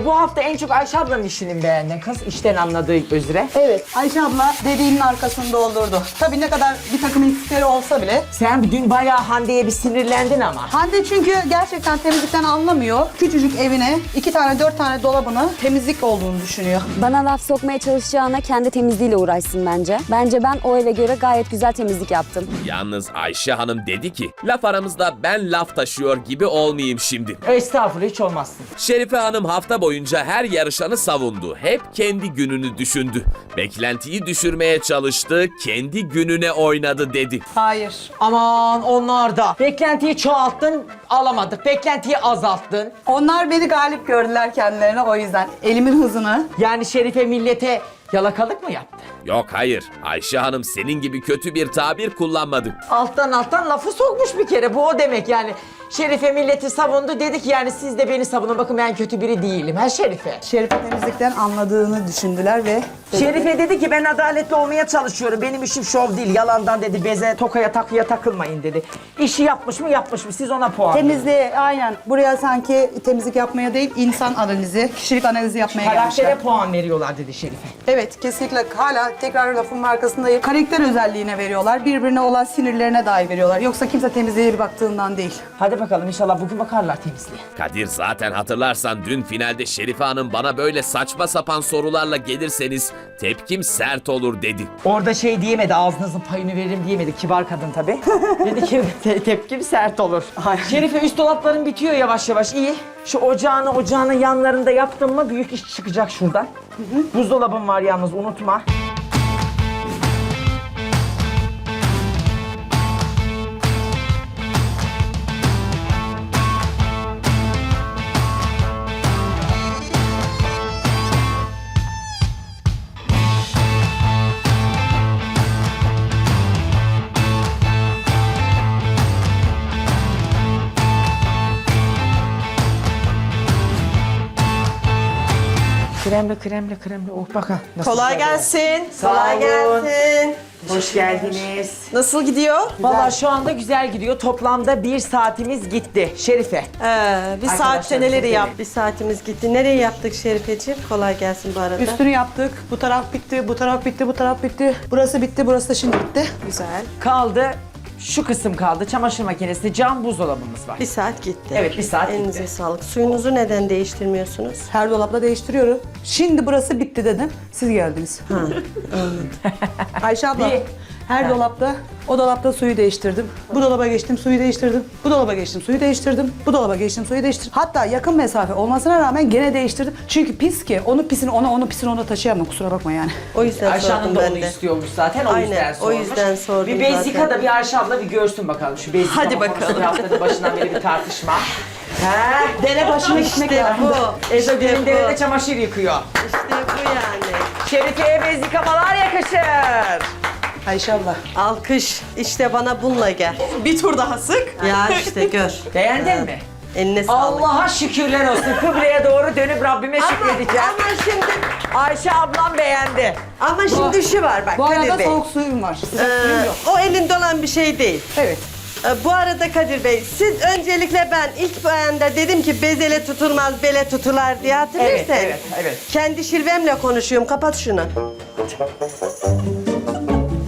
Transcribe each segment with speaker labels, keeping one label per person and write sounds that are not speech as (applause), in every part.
Speaker 1: Bu hafta en çok Ayşe ablanın işini beğendin kız. işten anladığı üzere.
Speaker 2: Evet, Ayşe abla dediğinin arkasını doldurdu. Tabii ne kadar bir takım eksikleri olsa bile.
Speaker 1: Sen dün bayağı Hande'ye bir sinirlendin ama.
Speaker 2: Hande çünkü gerçekten temizlikten anlamıyor. Küçücük evine iki tane dört tane dolabını temizlik olduğunu düşünüyor.
Speaker 3: Bana laf sokmaya çalışacağına kendi temizliğiyle uğraşsın bence. Bence ben o eve göre gayet güzel temizlik yaptım.
Speaker 4: Yalnız Ayşe Hanım dedi ki, laf aramızda ben laf taşıyor gibi olmayayım şimdi.
Speaker 1: Estağfurullah hiç olmazsın.
Speaker 4: Şerife Hanım hafta boyunca her yarışanı savundu. Hep kendi gününü düşündü. Beklentiyi düşürmeye çalıştı, kendi gününe oynadı dedi.
Speaker 2: Hayır.
Speaker 1: Aman onlar da. Beklentiyi çoğalttın alamadık. Beklentiyi azalttın.
Speaker 2: Onlar beni galip gördüler kendilerine o yüzden. Elimin hızını.
Speaker 1: Yani Şerife millete yalakalık mı yaptı?
Speaker 4: Yok hayır, Ayşe Hanım senin gibi kötü bir tabir kullanmadı.
Speaker 1: Alttan alttan lafı sokmuş bir kere. Bu o demek yani. Şerife milleti savundu. Dedi ki yani siz de beni savunun. Bakın ben kötü biri değilim. Ha Şerife.
Speaker 2: Şerife temizlikten anladığını düşündüler ve
Speaker 1: Şerife dedi ki ben adaletli olmaya çalışıyorum. Benim işim şov değil. Yalandan dedi. Beze tokaya takıya takılmayın dedi. İşi yapmış mı yapmış mı? Siz ona puan verin.
Speaker 2: temizliğe aynen buraya sanki temizlik yapmaya değil insan analizi, kişilik analizi yapmaya
Speaker 1: Karaktere
Speaker 2: gelmişler.
Speaker 1: puan veriyorlar dedi Şerife.
Speaker 2: Evet kesinlikle hala tekrar lafın arkasındayım. Karakter özelliğine veriyorlar. Birbirine olan sinirlerine dair veriyorlar. Yoksa kimse temizliğe bir baktığından değil.
Speaker 1: Hadi bakalım inşallah bugün bakarlar temizliğe.
Speaker 4: Kadir zaten hatırlarsan dün finalde Şerife Hanım bana böyle saçma sapan sorularla gelirseniz tepkim sert olur dedi.
Speaker 1: Orada şey diyemedi, ağzınızın payını veririm diyemedi. Kibar kadın tabii. (laughs) Dedi ki te- (laughs) tepkim sert olur. Şerife üst dolapların bitiyor yavaş yavaş. iyi. Şu ocağını ocağının yanlarında yaptın mı büyük iş çıkacak şuradan. Buzdolabın var yalnız unutma. Kremle kremle kremle. Oh bakın. nasıl
Speaker 5: Kolay
Speaker 1: güzel.
Speaker 5: gelsin. Kolay gelsin.
Speaker 1: Hoş geldiniz.
Speaker 5: Nasıl gidiyor?
Speaker 1: Valla şu anda güzel gidiyor. Toplamda bir saatimiz gitti. Şerife.
Speaker 5: Ee, bir saatte neleri yap? Bir saatimiz gitti. Nereye yaptık Şerifeciğim? Kolay gelsin bu arada.
Speaker 2: Üstünü yaptık. Bu taraf bitti, bu taraf bitti, bu taraf bitti. Burası bitti, burası da şimdi bitti.
Speaker 5: Güzel.
Speaker 1: Kaldı şu kısım kaldı. Çamaşır makinesi, cam buzdolabımız var.
Speaker 5: Bir saat gitti.
Speaker 1: Evet, bir saat
Speaker 5: Elinize
Speaker 1: gitti.
Speaker 5: sağlık. Suyunuzu neden değiştirmiyorsunuz?
Speaker 2: Her dolapta değiştiriyorum. Şimdi burası bitti dedim. Siz geldiniz. (laughs) Ayşe abla,
Speaker 1: Bir-
Speaker 2: her dolapta, o dolapta suyu değiştirdim. Bu dolaba geçtim, suyu değiştirdim. Bu dolaba geçtim, suyu değiştirdim. Bu dolaba geçtim, suyu değiştirdim. Hatta yakın mesafe olmasına rağmen gene değiştirdim. Çünkü pis ki. Onu pisini ona, onu pisini ona taşıyamam. Kusura bakma yani.
Speaker 5: O yüzden
Speaker 1: Ayşe Hanım
Speaker 5: sordum
Speaker 1: da
Speaker 5: ben
Speaker 1: onu
Speaker 5: de.
Speaker 1: istiyormuş zaten. O
Speaker 5: Aynen,
Speaker 1: yüzden
Speaker 5: o
Speaker 1: sormuş.
Speaker 5: yüzden sordum
Speaker 1: Bir bezika
Speaker 5: zaten.
Speaker 1: da bir Ayşe abla bir görsün bakalım. Şu bezika
Speaker 5: Hadi bakalım.
Speaker 1: Bir haftanın başından beri bir tartışma. (laughs) He, dene başına gitmek
Speaker 5: İşte
Speaker 1: lazım.
Speaker 5: bu,
Speaker 1: Ezo
Speaker 5: işte
Speaker 1: gelin
Speaker 5: bu.
Speaker 1: derede çamaşır yıkıyor.
Speaker 5: İşte bu yani.
Speaker 1: Şerife'ye bez yıkamalar yakışır.
Speaker 2: Ayşe abla.
Speaker 5: Alkış. İşte bana bununla gel.
Speaker 6: Bir tur daha sık.
Speaker 5: Ya işte gör.
Speaker 1: Beğendin mi?
Speaker 5: Eline sağlık.
Speaker 1: Allah'a şükürler olsun. Kıbleye doğru dönüp Rabbime şükredeceğim.
Speaker 5: Ama şimdi
Speaker 1: Ayşe ablam beğendi.
Speaker 5: ama şimdi şu var bak
Speaker 2: Bu
Speaker 5: Kadir
Speaker 2: arada
Speaker 5: Bey.
Speaker 2: soğuk suyum var. Sıcak suyum
Speaker 5: Ee,
Speaker 2: yok.
Speaker 5: o elinde olan bir şey değil.
Speaker 2: Evet.
Speaker 5: Ee, Bu arada Kadir Bey, siz öncelikle ben ilk bayanda dedim ki bezele tutulmaz, bele tutular diye hatırlırsan.
Speaker 1: Evet, evet, evet.
Speaker 5: Kendi şirvemle konuşuyorum, kapat şunu.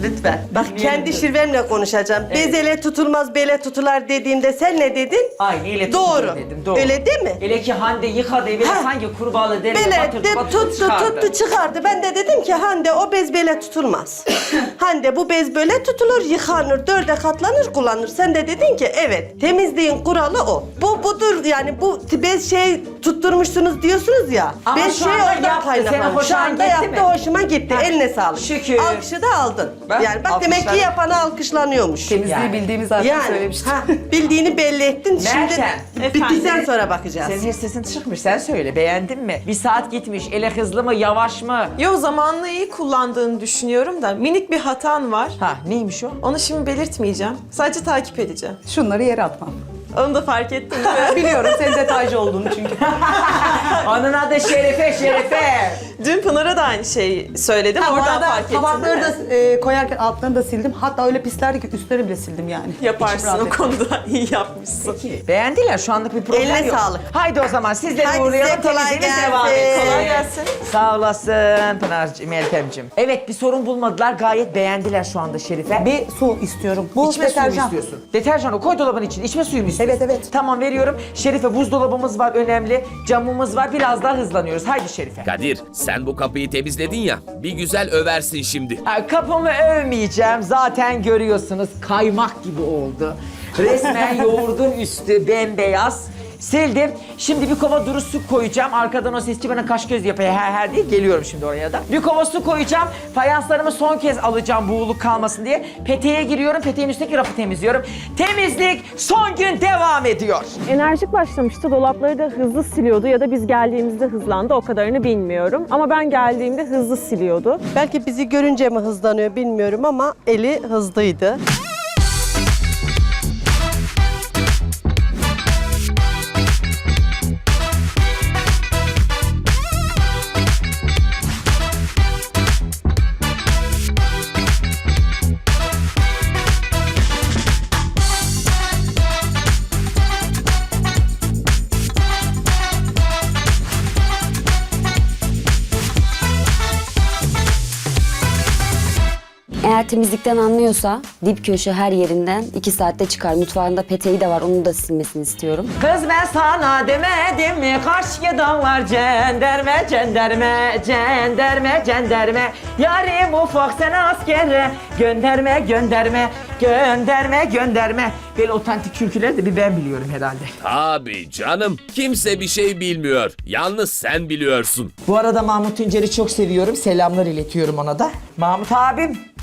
Speaker 5: Lütfen. Bak kendi şirvemle konuşacağım. Bezele tutulmaz, bele tutular dediğimde sen ne dedin?
Speaker 1: Aynı ile
Speaker 5: Doğru.
Speaker 1: dedim. Doğru.
Speaker 5: Öyle değil mi?
Speaker 1: Hele ki Hande yıkadı evi
Speaker 5: Ha.
Speaker 1: sanki kurbağalı derine
Speaker 5: Bele
Speaker 1: batırdı,
Speaker 5: de
Speaker 1: batırdı,
Speaker 5: tuttu
Speaker 1: çıkardı.
Speaker 5: tuttu çıkardı. Ben de dedim ki Hande o bez bele tutulmaz. (coughs) Hande bu bez böyle tutulur, yıkanır, dörde katlanır, kullanır. Sen de dedin ki evet temizliğin kuralı o. Bu budur yani bu bez şey tutturmuşsunuz diyorsunuz ya.
Speaker 1: Ama şu
Speaker 5: şey
Speaker 1: anda yaptı. Senin hoşuna
Speaker 5: Şu anda
Speaker 1: gitti
Speaker 5: yaptı
Speaker 1: mi?
Speaker 5: hoşuma gitti.
Speaker 1: Ha.
Speaker 5: Eline sağlık.
Speaker 1: Şükür.
Speaker 5: Alkışı da aldın.
Speaker 1: Ben
Speaker 5: yani bak demek ki yapana alkışlanıyormuş.
Speaker 2: Temizliği
Speaker 1: Yani.
Speaker 2: bildiğimi zaten
Speaker 5: Yani
Speaker 2: söylemiştim.
Speaker 5: ha, bildiğini belli ettin. Şimdi
Speaker 1: Meltem,
Speaker 5: bittikten
Speaker 6: efendim.
Speaker 5: sonra bakacağız.
Speaker 1: Senin hiç sesin çıkmış sen söyle beğendin mi? Bir saat gitmiş ele hızlı mı yavaş mı?
Speaker 6: Yo zamanını iyi kullandığını düşünüyorum da minik bir hatan var.
Speaker 1: Ha neymiş o?
Speaker 6: Onu şimdi belirtmeyeceğim. Sadece takip edeceğim.
Speaker 2: Şunları yere atmam.
Speaker 6: Onu da fark ettim? (laughs)
Speaker 2: Biliyorum senin detaycı olduğunu çünkü. (laughs)
Speaker 1: Onun adı Şerife, Şerife.
Speaker 6: Dün Pınar'a da aynı şeyi söyledim.
Speaker 2: Ha, bu
Speaker 6: Oradan
Speaker 2: arada
Speaker 6: fark ettim.
Speaker 2: tabakları da e, koyarken altlarını da sildim. Hatta öyle pislerdi ki üstleri bile sildim yani.
Speaker 6: Yaparsın o konuda (laughs) iyi yapmışsın.
Speaker 1: Beğendiler şu anlık bir problem
Speaker 5: Eline
Speaker 1: yok.
Speaker 5: sağlık.
Speaker 1: Haydi o zaman sizleri
Speaker 5: Hadi
Speaker 1: uğrayalım.
Speaker 5: size kolay
Speaker 1: temizliğimiz
Speaker 5: gelsin.
Speaker 1: devam etsin.
Speaker 6: Kolay gelsin.
Speaker 1: Sağ olasın Pınar'cığım, Meltem'cim. Evet bir sorun bulmadılar. Gayet beğendiler şu anda Şerife.
Speaker 2: Bir su istiyorum. Bu
Speaker 1: İçme suyu mu
Speaker 2: deterjan.
Speaker 1: istiyorsun? Deterjanı koy dolabın içine. İçme suyu mu istiyorsun?
Speaker 2: Evet, evet.
Speaker 1: Tamam veriyorum. Şerife buzdolabımız var önemli. Camımız var. Biraz daha hızlanıyoruz. Haydi Şerife.
Speaker 4: Kadir sen bu kapıyı temizledin ya bir güzel översin şimdi.
Speaker 1: Ha, Kapımı övmeyeceğim. Zaten görüyorsunuz kaymak gibi oldu. Resmen yoğurdun üstü bembeyaz. Sildim. Şimdi bir kova duru su koyacağım. Arkadan o sesçi bana kaş göz yapıyor. Her her değil. Geliyorum şimdi oraya da. Bir kova su koyacağım. Fayanslarımı son kez alacağım buğuluk kalmasın diye. Peteğe giriyorum. Peteğin üstteki rafı temizliyorum. Temizlik son gün devam ediyor.
Speaker 7: Enerjik başlamıştı. Dolapları da hızlı siliyordu ya da biz geldiğimizde hızlandı. O kadarını bilmiyorum. Ama ben geldiğimde hızlı siliyordu.
Speaker 5: Belki bizi görünce mi hızlanıyor bilmiyorum ama eli hızlıydı.
Speaker 3: Eğer temizlikten anlıyorsa dip köşe her yerinden 2 saatte çıkar. Mutfağında peteği de var onu da silmesini istiyorum.
Speaker 1: Kız ben sana demedim mi karşı dağlar cenderme cenderme cenderme cenderme Yarim ufak sen askere gönderme gönderme gönderme gönderme Böyle otantik türküleri de bir ben biliyorum herhalde.
Speaker 4: Abi canım kimse bir şey bilmiyor. Yalnız sen biliyorsun.
Speaker 1: Bu arada Mahmut Tuncer'i çok seviyorum. Selamlar iletiyorum ona da. Mahmut abim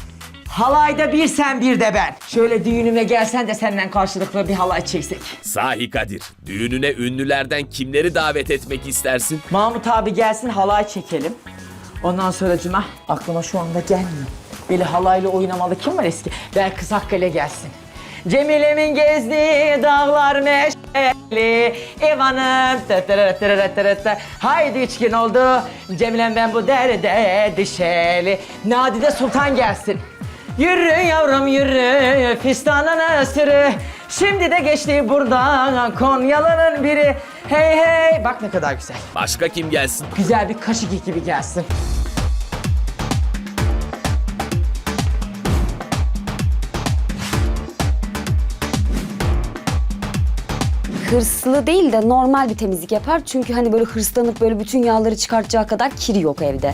Speaker 1: halayda bir sen bir de ben. Şöyle düğünüme gelsen de senden karşılıklı bir halay çeksek.
Speaker 4: Sahi Kadir düğününe ünlülerden kimleri davet etmek istersin?
Speaker 1: Mahmut abi gelsin halay çekelim. Ondan sonra cuma aklıma şu anda gelmiyor. Böyle halayla oynamalı kim var eski? Belkıs Akkale gelsin. Cemile'min gezdiği dağlar meşeli Ev hanım tı tırı tırı tırı tı. Haydi üç gün oldu Cemile'm ben bu derde düşeli Nadide Sultan gelsin Yürü yavrum yürü fistanını sürü Şimdi de geçti buradan Konyalı'nın biri Hey hey bak ne kadar güzel
Speaker 4: Başka kim gelsin?
Speaker 1: Güzel bir kaşık ekibi gelsin.
Speaker 3: Hırslı değil de normal bir temizlik yapar. Çünkü hani böyle hırslanıp böyle bütün yağları çıkartacağı kadar kir yok evde.